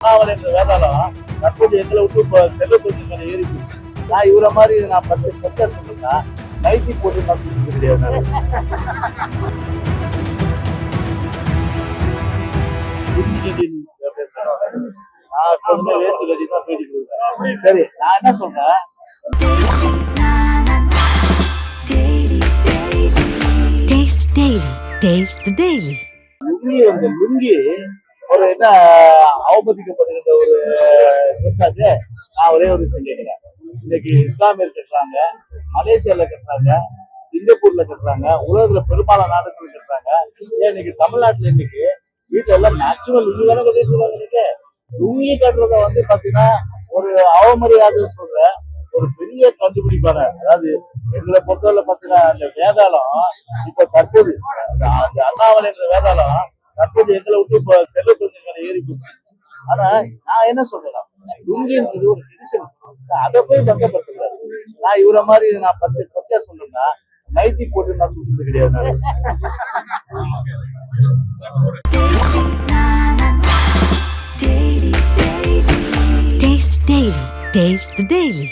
அண்ணாமலை என்ற வேதாளம் தற்போது எங்களை விட்டு இப்போ ஏறி நான் இவரை மாதிரி நான் பத்து நைட்டி போட்டு நான் வேஸ்ட் தான் பேசிட்டு இருக்கேன். சரி நான் என்ன சொல்றேன்? Taste Daily. Taste the Daily. ஒரு என்ன அவமதிக்கப்படுகின்ற ஒரு ட்ரெஸ் நான் ஒரே ஒரு விஷயம் கேட்கிறேன். இன்னைக்கு இஸ்லாமியர் கட்டுறாங்க மலேசியால கட்டுறாங்க சிங்கப்பூர்ல கட்டுறாங்க உலகத்துல பெரும்பாலான நாடுகள் கட்டுறாங்க. ஏன் இன்னைக்கு தமிழ்நாட்டுல இன்னைக்கு வீட்டுல எல்லாம் மேக்சிமம் லுங்கி தானே கட்டிட்டு இருக்காங்க லுங்கி கட்டுறத வந்து பாத்தீங்கன்னா ஒரு அவமரியாதை சொல்ற ஒரு பெரிய கண்டுபிடிப்பான அதாவது எங்களை பொறுத்தவரை பாத்தீங்கன்னா அந்த வேதாளம் இப்ப தற்போது அண்ணாமலை என்ற வேதாளம் தற்போது எங்களை விட்டு இப்ப செல்லு ஏறி போச்சு ஆனா நான் என்ன சொல்றேன் இந்தியன் இது ஒரு ட்ரெடிஷன் அதை போய் சந்தப்படுத்துறாரு நான் இவரை மாதிரி நான் பத்து சத்தியா சொல்றேன்னா நைட்டி போட்டு நான் சுட்டுறது கிடையாது. Taste the Daily.